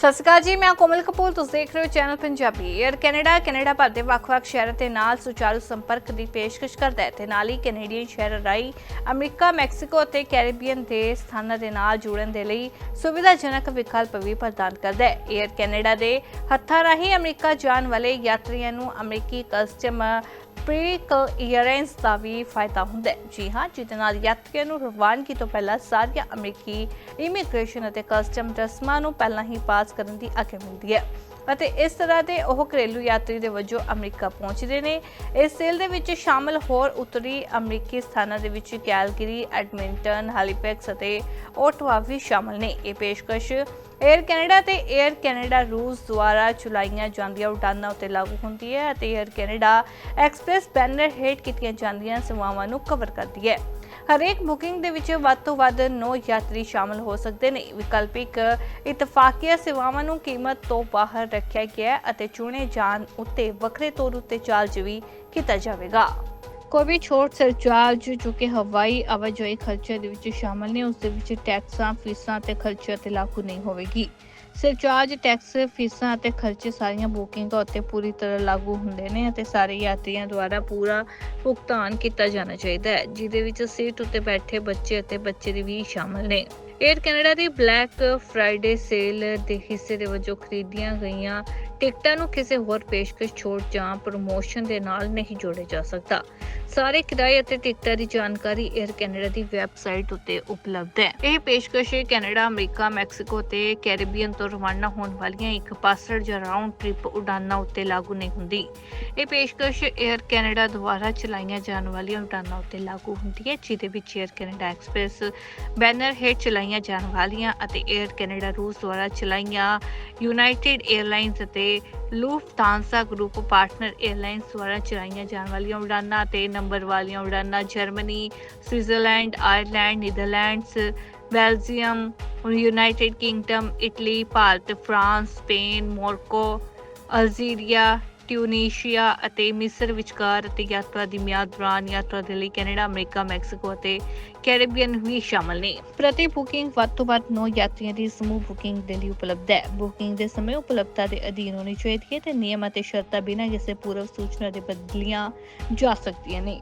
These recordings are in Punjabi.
ਸਤਿ ਸ਼੍ਰੀ ਅਕਾਲ ਜੀ, ਮੈਂ ਕੋਮਲ ਕਪੂਰ, ਤੁਸੀਂ ਦੇਖ ਰਹੇ ਹੋ channel Punjabi Air Canada Canada ਭਰ ਦੇ ਵੱਖ-ਵੱਖ ਸ਼ਹਿਰਾਂ ਤੇ ਨਾਲ ਸੁਚਾਰੂ ਸੰਪਰਕ ਦੀ ਪੇਸ਼ਕਸ਼ ਕਰਦਾ ਹੈ ਤੇ ਨਾਲ ਹੀ ਕੈਨੇਡੀਅਨ ਸ਼ਹਿਰ ਰਾਈ ਅਮਰੀਕਾ, ਮੈਕਸੀਕੋ ਅਤੇ ਕੈਰੀਬੀਅਨ ਦੇ ਸਥਾਨਾਂ ਦੇ ਨਾਲ ਜੁੜਨ ਦੇ ਲਈ ਸੁਵਿਧਾਜਨਕ ਵਿਕਲਪ ਵੀ ਪ੍ਰਦਾਨ ਕਰਦਾ ਹੈ। 에ਅਰ ਕੈਨੇਡਾ ਦੇ ਹੱਥਾਂ ਰਾਹੀਂ ਅਮਰੀਕਾ ਜਾਣ ਵਾਲੇ ਯਾਤਰੀਆਂ ਨੂੰ ਅਮਰੀਕੀ ਕਸਟਮ ਪ੍ਰੀ ਕਲੀਅਰੈਂਸ ਦਾ ਵੀ ਫਾਇਦਾ ਹੁੰਦਾ ਹੈ। ਜੀ ਹਾਂ, ਜਿਹਦੇ ਨਾਲ ਯਾਤਰੀਆਂ ਨੂੰ ਰਵਾਨਗੀ ਤੋਂ ਪਹਿਲਾਂ ਸਾਰੀਆਂ ਅਮਰੀਕੀ ਇਮੀਗ੍ਰੇਸ਼ਨ ਅਤੇ ਕਸਟਮ ਰਸਮਾਂ ਨੂੰ ਪਹਿਲਾਂ ਹੀ ਪਾਸ ਕਰਨ ਦੀ ਆਗਿਆ ਮਿਲਦੀ ਹੈ। ਅਤੇ ਇਸ ਤਰ੍ਹਾਂ ਦੇ ਉਹ ਘਰੇਲੂ ਯਾਤਰੀ ਦੇ ਵਜੋਂ ਅਮਰੀਕਾ ਪਹੁੰਚਦੇ ਨੇ। ਇਸ ਸੇਲ ਦੇ ਵਿੱਚ ਸ਼ਾਮਲ ਹੋਰ ਉੱਤਰੀ ਅਮਰੀਕੀ ਸਥਾਨਾਂ ਦੇ ਵਿੱਚ ਕੈਲਗਰੀ, ਐਡਮਿੰਟਨ, ਹੈਲੀਪੈਕਸ ਅਤੇ ਓਟਵਾ ਵੀ ਸ਼ਾਮਲ ਨੇ। ਇਹ ਪੇਸ਼ਕਸ਼ ਏਅਰ ਕੈਨੇਡਾ ਤੇ ਏਅਰ ਕੈਨੇਡਾ ਰੂਸ ਦੁਆਰਾ ਚੁਲਾਈਆਂ ਜਾਂਦੀਆਂ ਉਡਾਨਾਂ ਉੱਤੇ ਲਾਗੂ ਹੁੰਦੀ ਹੈ ਅਤੇ ਏਅਰ ਕੈਨੇਡਾ ਐਕਸਪ੍ਰੈਸ ਬੈਨਰ ਹੇਠ ਕੀਤੀਆਂ ਜਾਂਦੀਆਂ ਸੇਵਾਵਾਂ ਨੂੰ ਕਵਰ ਕਰਦੀ ਹੈ। ਹਰੇਕ ਬੁਕਿੰਗ ਦੇ ਵਿੱਚ ਵੱਧ ਤੋਂ ਵੱਧ 9 ਯਾਤਰੀ ਸ਼ਾਮਲ ਹੋ ਸਕਦੇ ਨੇ। ਵਿਕਲਪਿਕ ਇਤਫਾਕੀਆ ਸੇਵਾਵਾਂ ਨੂੰ ਕੀਮਤ ਤੋਂ ਬਾਹਰ ਰੱਖਿਆ ਗਿਆ ਹੈ ਅਤੇ ਚੁਣੇ ਜਾਣ ਉੱਤੇ ਵੱਖਰੇ ਤੌਰ ਉੱਤੇ ਚਾਰਜ ਵੀ ਕੀਤਾ ਜਾਵੇਗਾ। ਕੋਈ ਵੀ ਛੋਟ ਸਰਚਾਰਜ ਜੋ ਕਿ ਹਵਾਈ ਆਵਾਜਾਈ ਖਰਚੇ ਦੇ ਵਿੱਚ ਸ਼ਾਮਲ ਨੇ, ਉਸ ਦੇ ਵਿੱਚ ਟੈਕਸਾਂ, ਫੀਸਾਂ ਤੇ ਖਰਚੇ ਤੇ ਲਾਗੂ ਨਹੀਂ ਹੋਵੇਗੀ। ਸਰਚਾਰਜ ਟੈਕਸ, ਫੀਸਾਂ ਅਤੇ ਖਰਚੇ ਸਾਰੀਆਂ ਬੁਕਿੰਗਾਂ ਉੱਤੇ ਪੂਰੀ ਤਰ੍ਹਾਂ ਲਾਗੂ ਹੁੰਦੇ ਨੇ ਅਤੇ ਸਾਰੇ ਯਾਤਰੀਆਂ ਦੁਆਰਾ ਪੂਰਾ ਭੁਗਤਾਨ ਕੀਤਾ ਜਾਣਾ ਚਾਹੀਦਾ ਹੈ, ਜਿਹਦੇ ਵਿੱਚ ਸੀਟ ਉੱਤੇ ਬੈਠੇ ਬੱਚੇ ਅਤੇ ਬੱਚੇ ਦੀ ਵੀ ਸ਼ਾਮਲ ਨੇ। 에ਅਰ ਕੈਨੇਡਾ ਦੀ ਬਲੈਕ ਫਰਾਈਡੇ ਸੇਲ ਦੇ ਹਿੱਸੇ ਦੇ ਵਜੋਂ ਖਰੀਦੀਆਂ ਗਈਆਂ ਟਿਕਟਾਂ ਨੂੰ ਕਿਸੇ ਹੋਰ ਪੇਸ਼ਕਸ਼ ਛੋਟ ਜਾਂ ਪ੍ਰੋਮੋਸ਼ਨ ਦੇ ਨਾਲ ਨਹੀਂ ਜੋੜਿਆ ਜਾ ਸਕਦਾ। ਸਾਰੇ ਕਿਰਾਏ ਅਤੇ ਟਿਕਟਾਂ ਦੀ ਜਾਣਕਾਰੀ 에ਅਰ ਕੈਨੇਡਾ ਦੀ ਵੈਬਸਾਈਟ ਉੱਤੇ ਉਪਲਬਧ ਹੈ। ਇਹ ਪੇਸ਼ਕਸ਼ ਕੈਨੇਡਾ, ਅਮਰੀਕਾ, ਮੈਕਸੀਕੋ ਤੇ ਕੈਰੀਬੀਅਨ ਤੋਂ ਰਵਾਨਾ ਹੋਣ ਵਾਲੀਆਂ ਇੱਕ ਪਾਸੜ ਜਾਂ ਰਾਉਂਡ ਟ੍ਰਿਪ ਉਡਾਨਾਂ ਉੱਤੇ ਲਾਗੂ ਨਹੀਂ ਹੁੰਦੀ। ਇਹ ਪੇਸ਼ਕਸ਼ 에ਅਰ ਕੈਨੇਡਾ ਦੁਆਰਾ ਚਲਾਈਆਂ ਜਾਣ ਵਾਲੀਆਂ ਉਡਾਨਾਂ ਉੱਤੇ ਲਾਗੂ ਹੁੰਦੀ ਹੈ, ਜਿਹਦੇ ਵਿੱਚ 에ਅਰ ਕੈਨੇਡਾ ਐਕਸਪ੍ਰੈਸ ਬੈਨਰ ਹੇਠ ਚਲਾਈਆਂ ਜਾਣ ਵਾਲੀਆਂ ਅਤੇ 에ਅਰ ਕੈਨੇਡਾ ਰੂਸ ਦੁਆਰਾ ਚਲਾਈਆਂ ਯੂਨਾਈਟਿਡ 에ਅਰਲਾਈਨਸ ਅਤੇ ਲੂਫਟਾਂਸਾ ਗਰੁੱਪ ਪਾਰਟਨਰ 에ਅਰਲਾਈਨਸ ਦੁਆਰਾ ਚਲਾਈਆਂ ਜਾਣ ਵਾਲੀਆਂ ਉਡਾਨਾਂ ਤੇ ਨੰਬਰ ਵਾਲੀਆਂ ਉਡਾਨਾਂ Germany, Switzerland, Ireland, Netherlands, Belgium, United Kingdom, Italy, Bharat, France, Spain, Morocco, Algeria Tunisia ਅਤੇ ਮਿਸਰ ਵਿਚਕਾਰ ਅਤੇ ਯਾਤਰਾ ਦੀ ਮਿਆਦ ਦੌਰਾਨ ਯਾਤਰਾ ਦੇ ਲਈ ਕੈਨੇਡਾ, ਅਮਰੀਕਾ, ਮੈਕਸੀਕੋ ਅਤੇ ਕੈਰੀਬੀਅਨ ਵੀ ਸ਼ਾਮਲ ਨੇ। ਪ੍ਰਤੀ ਬੁਕਿੰਗ ਵੱਧ ਤੋਂ ਵੱਧ 9 ਯਾਤਰੀਆਂ ਦੀ ਸਮੂਹ ਬੁਕਿੰਗ ਦੇ ਲਈ ਉਪਲਬਧ ਹੈ। ਬੁਕਿੰਗ ਦੇ ਸਮੇਂ ਉਪਲਬਧਤਾ ਦੇ ਅਧੀਨ ਹੋਣੀ ਚਾਹੀਦੀ ਹੈ ਤੇ ਨਿਯਮ ਅਤੇ ਸ਼ਰਤਾਂ ਬਿਨਾਂ ਕਿਸੇ ਪੂਰਵ ਸੂਚਨਾ ਦੇ ਬਦਲੀਆਂ ਜਾ ਸਕਦੀਆਂ ਨੇ।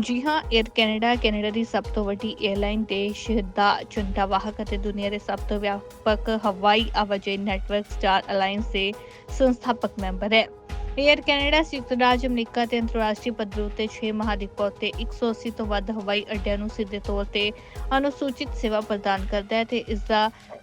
ਜੀ ਹਾਂ 에ਅਰ ਕੈਨੇਡਾ ਕੈਨੇਡਾ ਦੀ ਸਭ ਤੋਂ ਵੱਡੀ 에ਅਰਲਾਈਨ ਦੇਸ਼ ਦਾ ਝੰਡਾ ਵਾਹਕ ਅਤੇ ਦੁਨੀਆ ਦੇ ਸਭ ਤੋਂ ਵਿਆਪਕ ਹਵਾਈ ਆਵਾਜਾਈ ਨੈਟਵਰਕ ਸਟਾਰ ਅਲਾਈਅੰਸ ਦੇ ਸੰਸਥਾਪਕ ਮੈਂਬਰ ਹੈ। ਏਅਰ ਕੈਨੇਡਾ ਸੰਯੁਕਤ ਰਾਜ ਅਮਰੀਕਾ ਤੇ ਅੰਤਰਰਾਸ਼ਟਰੀ ਪੱਧਰ ਉੱਤੇ 6 ਮਹਾਂਦੀਪਾਂ ਉੱਤੇ 180 ਤੋਂ ਵੱਧ ਹਵਾਈ ਅੱਡਿਆਂ ਨੂੰ ਸਿੱਧੇ ਤੌਰ ਤੇ ਅਨੁਸੂਚਿਤ ਸੇਵਾ ਪ੍ਰਦਾਨ ਕਰਦਾ ਹੈ ਤੇ ਇਸ ਦਾ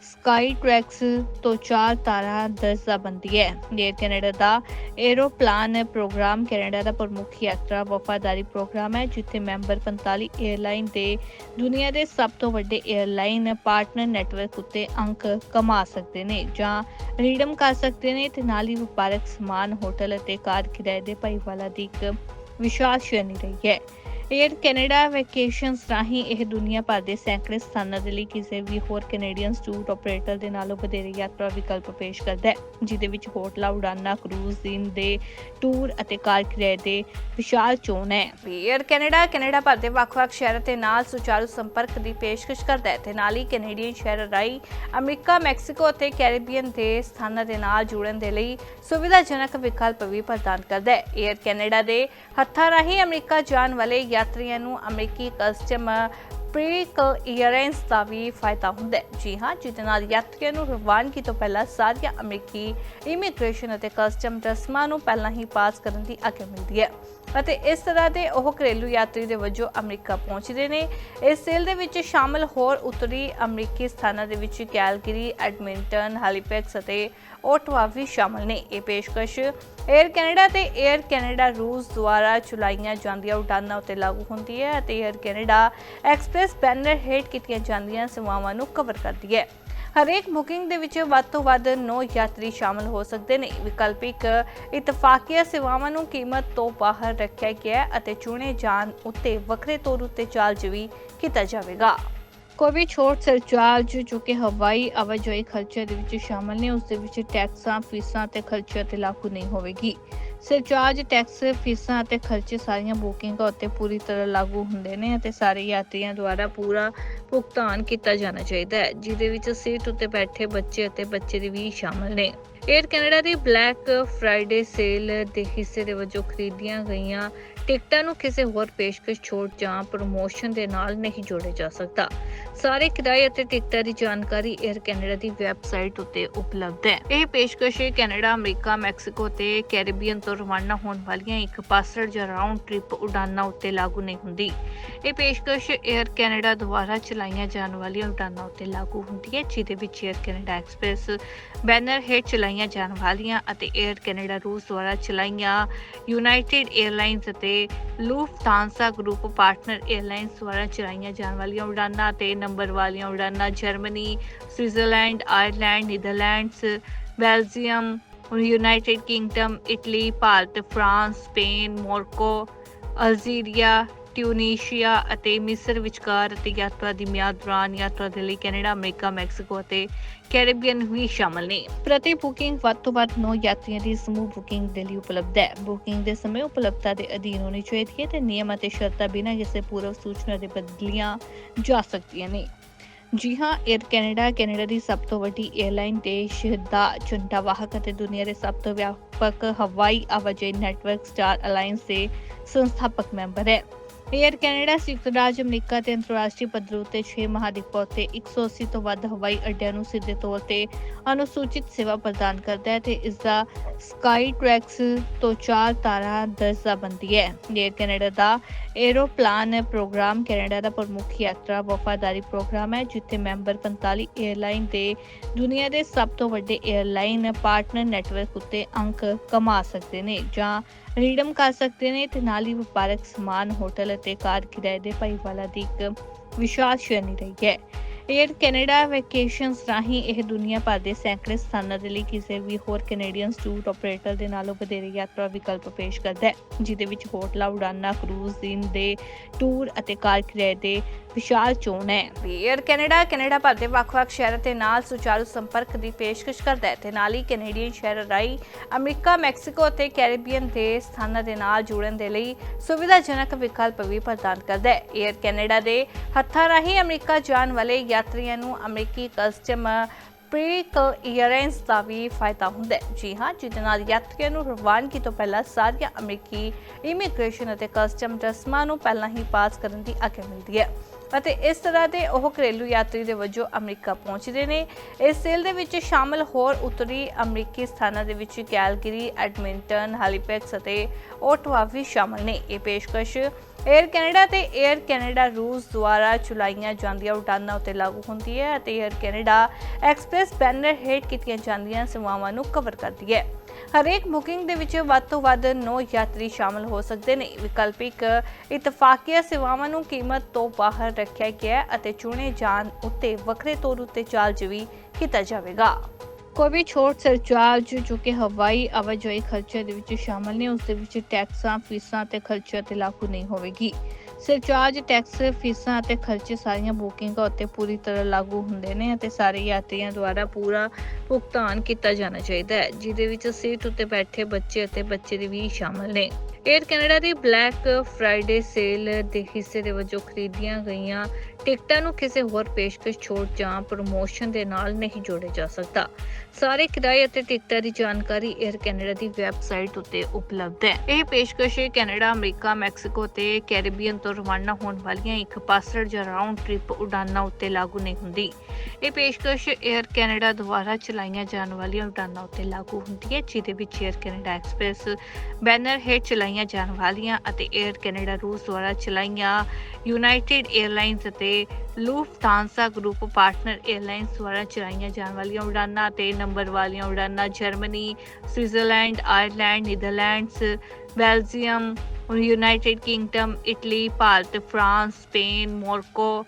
ਸਕਾਈ ਟ੍ਰੈਕਸ ਤੋਂ 4 ਤਾਰਾ ਦਰਜਾਬੰਦੀ ਹੈ। ਏਅਰ ਕੈਨੇਡਾ ਦਾ ਐਰੋਪਲਾਨ ਪ੍ਰੋਗਰਾਮ ਕੈਨੇਡਾ ਦਾ ਪ੍ਰਮੁੱਖ ਯਾਤਰਾ ਵਫਾਦਾਰੀ ਪ੍ਰੋਗਰਾਮ ਹੈ, ਜਿੱਥੇ ਮੈਂਬਰ 45 ਏਅਰਲਾਈਨ ਦੇ ਦੁਨੀਆ ਦੇ ਸਭ ਤੋਂ ਵੱਡੇ ਏਅਰਲਾਈਨ ਪਾਰਟਨਰ ਨੈਟਵਰਕ ਉੱਤੇ ਅੰਕ ਕਮਾ ਸਕਦੇ ਨੇ ਜਾਂ ਰੀਡਮ ਕਰ ਸਕਦੇ ਨੇ ਤੇ ਨਾਲ ਹੀ ਵਪਾਰਕ ਸਮਾਨ ਹੋਟਲ ਅਤੇ ਕਾਰ ਕਿਰਾਏ ਦੇ ਭਾਈਵਾਲਾ ਦੀ ਇੱਕ ਵਿਸ਼ਾਲ ਸ਼੍ਰੇਣੀ ਰਹੀ ਹੈ। ਏਅਰ ਕੈਨੇਡਾ ਵੈਕੇਸ਼ਨਸ ਰਾਹੀਂ ਇਹ ਦੁਨੀਆ ਭਰ ਦੇ ਸੈਂਕੜੇ ਸਥਾਨਾਂ ਦੇ ਲਈ ਕਿਸੇ ਵੀ ਹੋਰ ਕੈਨੇਡੀਅਨ ਟੂਰ ਆਪਰੇਟਰ ਦੇ ਨਾਲੋਂ ਵਧੇਰੇ ਯਾਤਰਾ ਵਿਕਲਪ ਪੇਸ਼ ਕਰਦਾ ਹੈ ਜਿਦੇ ਵਿੱਚ ਹੋਟਲਾਂ ਉਡਾਨਾਂ ਕਰੂਜ਼ ਦਿਨ ਦੇ ਟੂਰ ਅਤੇ ਕਾਰ ਕਿਰਾਏ ਦੇ ਵਿਸ਼ਾਲ ਚੋਣ ਹੈ। ਏਅਰ ਕੈਨੇਡਾ ਕੈਨੇਡਾ ਭਰ ਦੇ ਵੱਖ-ਵੱਖ ਸ਼ਹਿਰਾਂ ਤੇ ਨਾਲ ਸੁਚਾਰੂ ਸੰਪਰਕ ਦੀ ਪੇਸ਼ਕਸ਼ ਕਰਦਾ ਹੈ ਤੇ ਨਾਲ ਹੀ ਕੈਨੇਡੀਅਨ ਸ਼ਹਿਰ ਰਾਈ ਅਮਰੀਕਾ, ਮੈਕਸੀਕੋ ਅਤੇ ਕੈਰੀਬੀਅਨ ਦੇ ਸਥਾਨਾਂ ਦੇ ਨਾਲ ਜੁੜਨ ਦੇ ਲਈ ਸੁਵਿਧਾਜਨਕ ਵਿਕਲਪ ਵੀ ਪ੍ਰਦਾਨ ਕਰਦਾ ਹੈ। 에ਅਰ ਕੈਨੇਡਾ ਦੇ ਹੱਥਾਂ ਰਾਹੀਂ ਅਮਰੀਕਾ ਜਾਣ ਵਾਲੇ ਯਾਤਰੀਆਂ ਨੂੰ ਅਮਰੀਕੀ ਕਸਟਮ ਪ੍ਰੀਕਲ ਈਅਰੈਂਸ ਦਾ ਵੀ ਫਾਇਦਾ ਹੁੰਦਾ ਹੈ। ਜੀ ਹਾਂ, ਜਿਹਦੇ ਨਾਲ ਯਾਤਰੀਆਂ ਨੂੰ ਰਵਾਨਗੀ ਤੋਂ ਪਹਿਲਾਂ ਸਾਰੀਆਂ ਅਮਰੀਕੀ ਇਮੀਗ੍ਰੇਸ਼ਨ ਅਤੇ ਕਸਟਮ ਰਸਮਾਂ ਨੂੰ ਪਹਿਲਾਂ ਹੀ ਪਾਸ ਕਰਨ ਦੀ ਆਗਿਆ ਮਿਲਦੀ ਹੈ। ਅਤੇ ਇਸ ਤਰ੍ਹਾਂ ਦੇ ਉਹ ਘਰੇਲੂ ਯਾਤਰੀ ਦੇ ਵਜੋਂ ਅਮਰੀਕਾ ਪਹੁੰਚਦੇ ਨੇ। ਇਸ ਸੇਲ ਦੇ ਵਿੱਚ ਸ਼ਾਮਲ ਹੋਰ ਉੱਤਰੀ ਅਮਰੀਕੀ ਸਥਾਨਾਂ ਦੇ ਵਿੱਚ ਕੈਲਗਰੀ, ਐਡਮਿੰਟਨ, ਹੈਲੀਪੈਕਸ ਅਤੇ ਓਟਵਾ ਵੀ ਸ਼ਾਮਲ ਨੇ। ਇਹ ਪੇਸ਼ਕਸ਼ ਏਅਰ ਕੈਨੇਡਾ ਤੇ ਏਅਰ ਕੈਨੇਡਾ ਰੂਸ ਦੁਆਰਾ ਚਲਾਈਆਂ ਜਾਂਦੀਆਂ ਉਡਾਨਾਂ ਉੱਤੇ ਲਾਗੂ ਹੁੰਦੀ ਹੈ ਅਤੇ ਏਅਰ ਕੈਨੇਡਾ ਐਕਸਪ੍ਰੈਸ ਬੈਨਰ ਹੇਠ ਕੀਤੀਆਂ ਜਾਂਦੀਆਂ ਸੇਵਾਵਾਂ ਨੂੰ ਕਵਰ ਕਰਦੀ ਹੈ। ਹਰੇਕ ਬੁਕਿੰਗ ਦੇ ਵਿੱਚ ਵੱਧ ਤੋਂ ਵੱਧ 9 ਯਾਤਰੀ ਸ਼ਾਮਲ ਹੋ ਸਕਦੇ ਨੇ। ਵਿਕਲਪਿਕ ਇਤਫਾਕੀਆ ਸੇਵਾਵਾਂ ਨੂੰ ਕੀਮਤ ਤੋਂ ਬਾਹਰ ਰੱਖਿਆ ਗਿਆ ਹੈ ਅਤੇ ਚੁਣੇ ਜਾਣ ਉੱਤੇ ਵੱਖਰੇ ਤੌਰ ਉੱਤੇ ਚਾਰਜ ਵੀ ਕੀਤਾ ਜਾਵੇਗਾ। ਕੋਈ ਵੀ ਛੋਟ ਸਰਚਾਰਜ ਜੋ ਕਿ ਹਵਾਈ ਆਵਾਜਾਈ ਖਰਚੇ ਦੇ ਵਿੱਚ ਸ਼ਾਮਲ ਨੇ, ਉਸ ਦੇ ਵਿੱਚ ਟੈਕਸਾਂ, ਫੀਸਾਂ ਤੇ ਖਰਚੇ ਤੇ ਲਾਗੂ ਨਹੀਂ ਹੋਵੇਗੀ। ਸਰਚਾਰਜ ਟੈਕਸ, ਫੀਸਾਂ ਅਤੇ ਖਰਚੇ ਸਾਰੀਆਂ ਬੁਕਿੰਗਾਂ ਉੱਤੇ ਪੂਰੀ ਤਰ੍ਹਾਂ ਲਾਗੂ ਹੁੰਦੇ ਨੇ ਅਤੇ ਸਾਰੇ ਯਾਤਰੀਆਂ ਦੁਆਰਾ ਪੂਰਾ ਭੁਗਤਾਨ ਕੀਤਾ ਜਾਣਾ ਚਾਹੀਦਾ ਹੈ, ਜਿਹਦੇ ਵਿੱਚ ਸੀਟ ਉੱਤੇ ਬੈਠੇ ਬੱਚੇ ਅਤੇ ਬੱਚੇ ਦੇ ਵੀ ਸ਼ਾਮਲ ਨੇ। 에ਅਰ ਕੈਨੇਡਾ ਦੀ ਬਲੈਕ ਫਰਾਈਡੇ ਸੇਲ ਦੇ ਹਿੱਸੇ ਦੇ ਵਜੋਂ ਖਰੀਦੀਆਂ ਗਈਆਂ ਟਿਕਟਾਂ ਨੂੰ ਕਿਸੇ ਹੋਰ ਪੇਸ਼ਕਸ਼ ਛੋਟ ਜਾਂ ਪ੍ਰਮੋਸ਼ਨ ਦੇ ਨਾਲ ਨਹੀਂ ਜੋੜਿਆ ਜਾ ਸਕਦਾ। ਸਾਰੇ ਕਿਰਾਏ ਅਤੇ ਟਿਕਟਾਂ ਦੀ ਜਾਣਕਾਰੀ 에ਅਰ ਕੈਨੇਡਾ ਦੀ ਵੈਬਸਾਈਟ ਉੱਤੇ ਉਪਲਬਧ ਹੈ। ਇਹ ਪੇਸ਼ਕਸ਼ ਕੈਨੇਡਾ, ਅਮਰੀਕਾ, ਮੈਕਸੀਕੋ ਤੇ ਕੈਰੀਬੀਅਨ ਤੋਂ ਰਵਾਨਾ ਹੋਣ ਵਾਲੀਆਂ ਇੱਕ ਪਾਸਰ ਜਾਂ ਰਾਉਂਡ ਟ੍ਰਿਪ ਉਡਾਨਾਂ ਉੱਤੇ ਲਾਗੂ ਨਹੀਂ ਹੁੰਦੀ। ਇਹ ਪੇਸ਼ਕਸ਼ 에ਅਰ ਕੈਨੇਡਾ ਦੁਆਰਾ ਚਲਾਈਆਂ ਜਾਣ ਵਾਲੀਆਂ ਉਡਾਨਾਂ ਉੱਤੇ ਲਾਗੂ ਹੁੰਦੀ ਹੈ, ਜਿਹਦੇ ਵਿੱਚ 에ਅਰ ਕੈਨੇਡਾ ਐਕਸਪ੍ਰੈਸ ਬੈਨਰ ਹੇਠ ਚਲਾਈਆਂ ਜਾਣ ਵਾਲੀਆਂ ਅਤੇ 에ਅਰ ਕੈਨੇਡਾ ਰੂਸ ਦੁਆਰਾ ਚਲਾਈਆਂ ਯੂਨਾਈਟਿਡ 에ਅਰਲਾਈਨਸ ਅਤੇ ਲੂਫਟਾਂਸਾ ਗਰੁੱਪ ਪਾਰਟਨਰ 에ਅਰਲਾਈਨਸ ਦੁਆਰਾ ਚਲਾਈਆਂ ਜਾਣ ਵਾਲੀਆਂ ਉਡਾਨਾਂ ਤੇ ਨੰਬਰ ਵਾਲੀਆਂ ਉਡਾਨਾਂ Germany, Switzerland, Ireland, Netherlands, Belgium, United Kingdom, Italy, Bharat, France, Spain, Morocco, Algeria Tunisia ਅਤੇ ਮਿਸਰ ਵਿਚਕਾਰ ਅਤੇ ਯਾਤਰਾ ਦੀ ਮਿਆਦ ਦੌਰਾਨ ਯਾਤਰਾ ਦੇ ਲਈ ਕੈਨੇਡਾ, ਅਮਰੀਕਾ, ਮੈਕਸੀਕੋ ਅਤੇ ਕੈਰੀਬੀਅਨ ਵੀ ਸ਼ਾਮਲ ਨੇ। ਪ੍ਰਤੀ ਬੁਕਿੰਗ ਵੱਧ ਤੋਂ ਵੱਧ 9 ਯਾਤਰੀਆਂ ਦੀ ਸਮੂਹ ਬੁਕਿੰਗ ਦੇ ਲਈ ਉਪਲਬਧ ਹੈ। ਬੁਕਿੰਗ ਦੇ ਸਮੇਂ ਉਪਲਬਧਤਾ ਦੇ ਅਧੀਨ ਹੋਣੀ ਚਾਹੀਦੀ ਹੈ ਤੇ ਨਿਯਮ ਅਤੇ ਸ਼ਰਤਾਂ ਬਿਨਾਂ ਕਿਸੇ ਪੂਰਵ ਸੂਚਨਾ ਦੇ ਬਦਲੀਆਂ ਜਾ ਸਕਦੀਆਂ ਨੇ। ਜੀ ਹਾਂ 에ਅਰ ਕੈਨੇਡਾ ਕੈਨੇਡਾ ਦੀ ਸਭ ਤੋਂ ਵੱਡੀ 에ਅਰਲਾਈਨ ਦੇਸ਼ ਦਾ ਝੰਡਾ ਵਾਹਕ ਅਤੇ ਦੁਨੀਆ ਦੇ ਸਭ ਤੋਂ ਵਿਆਪਕ ਹਵਾਈ ਆਵਾਜਾਈ ਨੈਟਵਰਕ ਸਟਾਰ ਅਲਾਈਅੰਸ ਦੇ ਸੰਸਥਾਪਕ ਮੈਂਬਰ ਹੈ। ਏਅਰ ਕੈਨੇਡਾ ਸੰਯੁਕਤ ਰਾਜ ਅਮਰੀਕਾ ਤੇ ਅੰਤਰਰਾਸ਼ਟਰੀ ਪੱਧਰ ਉੱਤੇ 6 ਮਹਾਦੀਪਾਂ ਉੱਤੇ 180 ਤੋਂ ਵੱਧ ਹਵਾਈ ਅੱਡਿਆਂ ਨੂੰ ਸਿੱਧੇ ਤੌਰ ਤੇ ਅਨੁਸੂਚਿਤ ਸੇਵਾ ਪ੍ਰਦਾਨ ਕਰਦਾ ਹੈ ਤੇ ਇਸ ਦਾ ਸਕਾਈ ਟ੍ਰੈਕਸ ਤੋਂ 4 ਤਾਰਾ ਦਰਜਾਬੰਦੀ ਹੈ। ਏਅਰ ਕੈਨੇਡਾ ਦਾ 에ਅਰੋਪਲਾਨ ਪ੍ਰੋਗਰਾਮ ਕੈਨੇਡਾ ਦਾ ਪ੍ਰਮੁੱਖ ਯਾਤਰਾ ਵਫਾਦਾਰੀ ਪ੍ਰੋਗਰਾਮ ਹੈ, ਜਿੱਥੇ ਮੈਂਬਰ 45 ਏਅਰਲਾਈਨ ਦੇ ਦੁਨੀਆ ਦੇ ਸਭ ਤੋਂ ਵੱਡੇ ਏਅਰਲਾਈਨ ਪਾਰਟਨਰ ਨੈਟਵਰਕ ਉੱਤੇ ਅੰਕ ਕਮਾ ਸਕਦੇ ਨੇ ਜਾਂ ਰੀਡਮ ਕਰ ਸਕਦੇ ਨੇ ਤੇ ਨਾਲ ਹੀ ਵਪਾਰਕ ਸਮਾਨ ਹੋਟਲ ਅਤੇ ਕਾਰ ਕਿਰਾਏ ਦੇ ਭਾਈਵਾਲਾ ਦੀ ਇੱਕ ਵਿਸ਼ਾਲ ਸ਼੍ਰੇਣੀ ਰਹੀ ਹੈ। ਏਅਰ ਕੈਨੇਡਾ ਵੈਕੇਸ਼ਨਸ ਰਾਹੀਂ ਇਹ ਦੁਨੀਆ ਭਰ ਦੇ ਸੈਂਕੜੇ ਸਥਾਨਾਂ ਦੇ ਲਈ ਕਿਸੇ ਵੀ ਹੋਰ ਕੈਨੇਡੀਅਨ ਟੂਰ ਆਪਰੇਟਰ ਦੇ ਨਾਲੋਂ ਵਧੇਰੇ ਯਾਤਰਾ ਵਿਕਲਪ ਪੇਸ਼ ਕਰਦਾ ਹੈ ਜਿਦੇ ਵਿੱਚ ਹੋਟਲਾਂ ਉਡਾਨਾਂ ਕਰੂਜ਼ ਦਿਨ ਦੇ ਟੂਰ ਅਤੇ ਕਾਰ ਕਿਰਾਏ ਦੇ ਵਿਸ਼ਾਲ ਚੋਣ ਹੈ। ਏਅਰ ਕੈਨੇਡਾ ਕੈਨੇਡਾ ਭਰ ਦੇ ਵੱਖ-ਵੱਖ ਸ਼ਹਿਰਾਂ ਤੇ ਨਾਲ ਸੁਚਾਰੂ ਸੰਪਰਕ ਦੀ ਪੇਸ਼ਕਸ਼ ਕਰਦਾ ਹੈ ਤੇ ਨਾਲ ਹੀ ਕੈਨੇਡੀਅਨ ਸ਼ਹਿਰ ਰਾਈ ਅਮਰੀਕਾ, ਮੈਕਸੀਕੋ ਅਤੇ ਕੈਰੀਬੀਅਨ ਦੇ ਸਥਾਨਾਂ ਦੇ ਨਾਲ ਜੁੜਨ ਦੇ ਲਈ ਸੁਵਿਧਾਜਨਕ ਵਿਕਲਪ ਵੀ ਪ੍ਰਦਾਨ ਕਰਦਾ ਹੈ। ਏਅਰ ਕੈਨੇਡਾ ਦੇ ਹੱਥਾਂ ਰਾਹੀਂ ਅਮਰੀਕਾ ਜਾਣ ਵਾਲੇ ਯਾਤਰੀਆਂ ਨੂੰ ਅਮਰੀਕੀ ਕਸਟਮ ਪ੍ਰੀ ਕਲੀਅਰੈਂਸ ਦਾ ਵੀ ਫਾਇਦਾ ਹੁੰਦਾ ਹੈ। ਜੀ ਹਾਂ, ਜਿਹਦੇ ਨਾਲ ਯਾਤਰੀਆਂ ਨੂੰ ਰਵਾਨਗੀ ਤੋਂ ਪਹਿਲਾਂ ਸਾਰੀਆਂ ਅਮਰੀਕੀ ਇਮੀਗ੍ਰੇਸ਼ਨ ਅਤੇ ਕਸਟਮ ਰਸਮਾਂ ਨੂੰ ਪਹਿਲਾਂ ਹੀ ਪਾਸ ਕਰਨ ਦੀ ਆਗਿਆ ਮਿਲਦੀ ਹੈ। ਅਤੇ ਇਸ ਤਰ੍ਹਾਂ ਦੇ ਉਹ ਘਰੇਲੂ ਯਾਤਰੀ ਦੇ ਵਜੋਂ ਅਮਰੀਕਾ ਪਹੁੰਚਦੇ ਨੇ। ਇਸ ਸੇਲ ਦੇ ਵਿੱਚ ਸ਼ਾਮਲ ਹੋਰ ਉੱਤਰੀ ਅਮਰੀਕੀ ਸਥਾਨਾਂ ਦੇ ਵਿੱਚ ਕੈਲਗਰੀ, ਐਡਮਿੰਟਨ, ਹੈਲੀਪੈਕਸ ਅਤੇ ਓਟਵਾ ਵੀ ਸ਼ਾਮਲ ਨੇ। ਇਹ ਪੇਸ਼ਕਸ਼ ਏਅਰ ਕੈਨੇਡਾ ਤੇ ਏਅਰ ਕੈਨੇਡਾ ਰੂਸ ਦੁਆਰਾ ਚੁਲਾਈਆਂ ਜਾਂਦੀਆਂ ਉਡਾਨਾਂ ਉਤੇ ਲਾਗੂ ਹੁੰਦੀ ਹੈ ਅਤੇ ਏਅਰ ਕੈਨੇਡਾ ਐਕਸਪ੍ਰੈਸ ਬੈਨਰ ਹੇਠ ਕੀਤੀਆਂ ਜਾਂਦੀਆਂ ਸੇਵਾਵਾਂ ਨੂੰ ਕਵਰ ਕਰਦੀ ਹੈ। ਹਰੇਕ ਬੁਕਿੰਗ ਦੇ ਵਿੱਚ ਵੱਧ ਤੋਂ ਵੱਧ 9 ਯਾਤਰੀ ਸ਼ਾਮਲ ਹੋ ਸਕਦੇ ਨੇ। ਵਿਕਲਪਿਕ ਇਤਫਾਕੀਆ ਸੇਵਾਵਾਂ ਨੂੰ ਕੀਮਤ ਤੋਂ ਬਾਹਰ ਰੱਖਿਆ ਗਿਆ ਅਤੇ ਚੁਣੇ ਜਾਣ ਉੱਤੇ ਵੱਖਰੇ ਤੌਰ ਉੱਤੇ ਚਾਰਜ ਵੀ ਕੀਤਾ ਜਾਵੇਗਾ। ਕੋਈ ਵੀ ਛੋਟ ਸਰਚਾਰਜ ਜੋ ਕਿ ਹਵਾਈ ਆਵਾਜਾਈ ਖਰਚੇ ਦੇ ਵਿੱਚ ਸ਼ਾਮਲ ਨੇ, ਉਸ ਦੇ ਵਿੱਚ ਟੈਕਸਾਂ, ਫੀਸਾਂ ਤੇ ਖਰਚੇ ਤੇ ਲਾਗੂ ਨਹੀਂ ਹੋਵੇਗੀ। ਸਰਚਾਰਜ, ਟੈਕਸ, ਫੀਸਾਂ ਅਤੇ ਖਰਚੇ ਸਾਰੀਆਂ ਬੁਕਿੰਗਾਂ ਉੱਤੇ ਪੂਰੀ ਤਰ੍ਹਾਂ ਲਾਗੂ ਹੁੰਦੇ ਨੇ ਅਤੇ ਸਾਰੇ ਯਾਤਰੀਆਂ ਦੁਆਰਾ ਪੂਰਾ ਭੁਗਤਾਨ ਕੀਤਾ ਜਾਣਾ ਚਾਹੀਦਾ ਹੈ, ਜਿਹਦੇ ਵਿੱਚ ਸੀਟ ਉੱਤੇ ਬੈਠੇ ਬੱਚੇ ਅਤੇ ਬੱਚੇ ਦੇ ਵੀ ਸ਼ਾਮਲ ਨੇ। 에ਅਰ ਕੈਨੇਡਾ ਦੀ ਬਲੈਕ ਫਰਾਈਡੇ ਸੇਲ ਦੇ ਹਿੱਸੇ ਦੇ ਵਜੋਂ ਖਰੀਦੀਆਂ ਗਈਆਂ ਟਿਕਟਾਂ ਨੂੰ ਕਿਸੇ ਹੋਰ ਪੇਸ਼ਕਸ਼ ਛੋਟ ਜਾਂ ਪ੍ਰੋਮੋਸ਼ਨ ਦੇ ਨਾਲ ਨਹੀਂ ਜੋੜਿਆ ਜਾ ਸਕਦਾ। ਸਾਰੇ ਕਿਰਾਏ ਅਤੇ ਟਿਕਟਾਂ ਦੀ ਜਾਣਕਾਰੀ 에ਅਰ ਕੈਨੇਡਾ ਦੀ ਵੈਬਸਾਈਟ ਉੱਤੇ ਉਪਲਬਧ ਹੈ। ਇਹ ਪੇਸ਼ਕਸ਼ ਕੈਨੇਡਾ, ਅਮਰੀਕਾ, ਮੈਕਸੀਕੋ ਤੇ ਕੈਰੀਬੀਅਨ ਤੋਂ ਰਵਾਨਾ ਹੋਣ ਵਾਲੀਆਂ ਇੱਕ ਪਾਸੜ ਜਾਂ ਰਾਊਂਡ ਟ੍ਰਿਪ ਉਡਾਨਾਂ ਉੱਤੇ ਲਾਗੂ ਨਹੀਂ ਹੁੰਦੀ। ਇਹ ਪੇਸ਼ਕਸ਼ 에ਅਰ ਕੈਨੇਡਾ ਦੁਆਰਾ ਚਲਾਈਆਂ ਜਾਣ ਵਾਲੀਆਂ ਉਡਾਨਾਂ ਉੱਤੇ ਲਾਗੂ ਹੁੰਦੀ ਹੈ, ਜਿਹਦੇ ਵਿੱਚ 에ਅਰ ਕੈਨੇਡਾ ਐਕਸਪ੍ਰੈਸ ਬੈਨਰ ਹੇਠ ਚਲਾਈਆਂ ਜਾਣ ਵਾਲੀਆਂ ਅਤੇ 에ਅਰ ਕੈਨੇਡਾ ਰੂਸ ਦੁਆਰਾ ਚਲਾਈਆਂ ਯੂਨਾਈਟਿਡ 에ਅਰਲਾਈਨਸ ਅਤੇ ਲੂਫਟਾਂਸਾ ਗਰੁੱਪ ਪਾਰਟਨਰ 에ਅਰਲਾਈਨਸ ਦੁਆਰਾ ਚਲਾਈਆਂ ਜਾਣ ਵਾਲੀਆਂ ਉਡਾਨਾਂ ਤੇ ਨੰਬਰ ਵਾਲੀਆਂ ਉਡਾਨਾਂ Germany Switzerland Ireland Netherlands Belgium United Kingdom Italy Bharat France Spain Morocco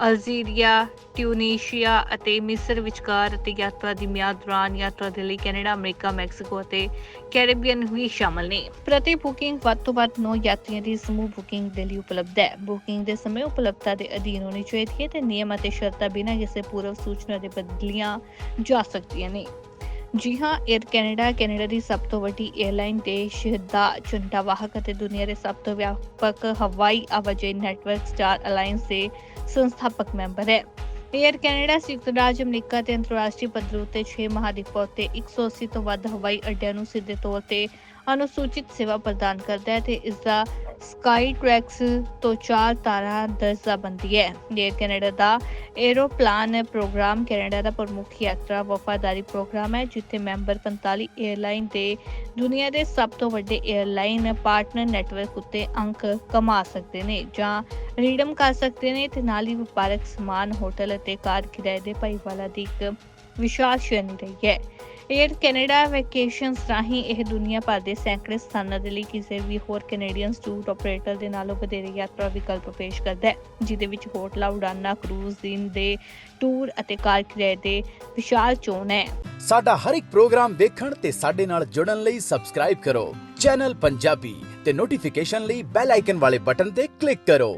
Algeria, Tunisia ਅਤੇ ਮਿਸਰ ਵਿਚਕਾਰ ਅਤੇ ਯਾਤਰਾ ਦੀ ਮਿਆਦ ਦੌਰਾਨ ਯਾਤਰਾ ਦੇ ਲਈ ਕੈਨੇਡਾ, ਅਮਰੀਕਾ, ਮੈਕਸੀਕੋ ਅਤੇ ਕੈਰੀਬੀਅਨ ਵੀ ਸ਼ਾਮਲ ਨੇ। ਪ੍ਰਤੀ ਬੁਕਿੰਗ ਵੱਧ ਤੋਂ ਵੱਧ 9 ਯਾਤਰੀਆਂ ਦੀ ਸਮੂਹ ਬੁਕਿੰਗ ਦੇ ਲਈ ਉਪਲਬਧ ਹੈ। ਬੁਕਿੰਗ ਦੇ ਸਮੇਂ ਉਪਲਬਧਤਾ ਦੇ ਅਧੀਨ ਹੋਣੀ ਚਾਹੀਦੀ ਹੈ ਤੇ ਨਿਯਮ ਅਤੇ ਸ਼ਰਤਾਂ ਬਿਨਾਂ ਕਿਸੇ ਪੂਰਵ ਸੂਚਨਾ ਦੇ ਬਦਲੀਆਂ ਜਾ ਸਕਦੀਆਂ ਨੇ। ਜੀ ਹਾਂ 에ਅਰ ਕੈਨੇਡਾ ਕੈਨੇਡਾ ਦੀ ਸਭ ਤੋਂ ਵੱਡੀ 에ਅਰਲਾਈਨ ਦੇਸ਼ ਦਾ ਝੰਡਾ ਵਾਹਕ ਅਤੇ ਦੁਨੀਆ ਦੇ ਸਭ ਤੋਂ ਵਿਆਪਕ ਹਵਾਈ ਆਵਾਜਾਈ ਨੈਟਵਰਕ ਸਟਾਰ ਅਲਾਈਅੰਸ ਦੇ ਸੰਸਥਾਪਕ ਮੈਂਬਰ ਹੈ। 에ਅਰ ਕੈਨੇਡਾ ਸੰਯੁਕਤ ਰਾਜ ਅਮਰੀਕਾ ਤੇ ਅੰਤਰਰਾਸ਼ਟਰੀ ਪੱਧਰ ਉੱਤੇ 6 ਮਹਾਦੀਪਾਂ ਉੱਤੇ 180 ਤੋਂ ਵੱਧ ਹਵਾਈ ਅੱਡਿਆਂ ਨੂੰ ਸਿੱਧੇ ਤੌਰ ਤੇ ਅਨੁਸੂਚਿਤ ਸੇਵਾ ਪ੍ਰਦਾਨ ਕਰਦਾ ਹੈ ਤੇ ਇਸ ਦਾ ਸਕਾਈ ਟ੍ਰੈਕਸ ਤੋਂ ਚਾਰ ਤਾਰਾ ਦਰਜਾਬੰਦੀ ਹੈ। ਇਹ ਕੈਨੇਡਾ ਦਾ ਏਰੋਪਲਾਨ ਪ੍ਰੋਗਰਾਮ ਕੈਨੇਡਾ ਦਾ ਪ੍ਰਮੁੱਖ ਯਾਤਰਾ ਵਫਾਦਾਰੀ ਪ੍ਰੋਗਰਾਮ ਹੈ, ਜਿੱਥੇ ਮੈਂਬਰ 45 에ਅਰਲਾਈਨ ਦੇ ਦੁਨੀਆ ਦੇ ਸਭ ਤੋਂ ਵੱਡੇ 에ਅਰਲਾਈਨ ਪਾਰਟਨਰ ਨੈਟਵਰਕ ਉੱਤੇ ਅੰਕ ਕਮਾ ਸਕਦੇ ਨੇ ਜਾਂ ਰੀਡਮ ਕਰ ਸਕਦੇ ਨੇ ਤੇ ਨਾਲ ਹੀ ਵਪਾਰਕ ਸਮਾਨ, ਹੋਟਲ ਅਤੇ ਕਾਰ ਕਿਰਾਏ ਦੇ ਭਾਈਵਾਲਾ ਦੀ ਇੱਕ ਵਿਸ਼ਾਲ ਸ਼੍ਰੇਣੀ ਰਹੀ ਹੈ। 에ਅਰ ਕੈਨੇਡਾ ਵੈਕੇਸ਼ਨਸ ਰਾਹੀਂ ਇਹ ਦੁਨੀਆ ਭਰ ਦੇ ਸੈਂਕੜੇ ਸਥਾਨਾਂ ਦੇ ਲਈ ਕਿਸੇ ਵੀ ਹੋਰ ਕੈਨੇਡੀਅਨ ਟੂਰ ਆਪਰੇਟਰ ਦੇ ਨਾਲੋਂ ਵਧੇਰੇ ਯਾਤਰਾ ਵਿਕਲਪ ਪੇਸ਼ ਕਰਦਾ ਹੈ ਜਿਦੇ ਵਿੱਚ ਹੋਟਲਾਂ, ਉਡਾਨਾਂ ਕਰੂਜ਼ ਦਿਨ ਦੇ ਟੂਰ ਅਤੇ ਕਾਰ ਕਿਰਾਏ ਦੇ ਵਿਸ਼ਾਲ ਚੋਣ ਹੈ। ਸਾਡਾ ਹਰ ਇੱਕ ਪ੍ਰੋਗਰਾਮ ਵੇਖਣ ਤੇ ਸਾਡੇ ਨਾਲ ਜੁੜਨ ਲਈ ਸਬਸਕ੍ਰਾਈਬ ਕਰੋ। ਚੈਨਲ ਪੰਜਾਬੀ ਤੇ ਨੋਟੀਫਿਕੇਸ਼ਨ ਲਈ ਬੈਲ ਆਈਕਨ ਵਾਲੇ ਬਟਨ ਤੇ ਕਲਿੱਕ ਕਰੋ।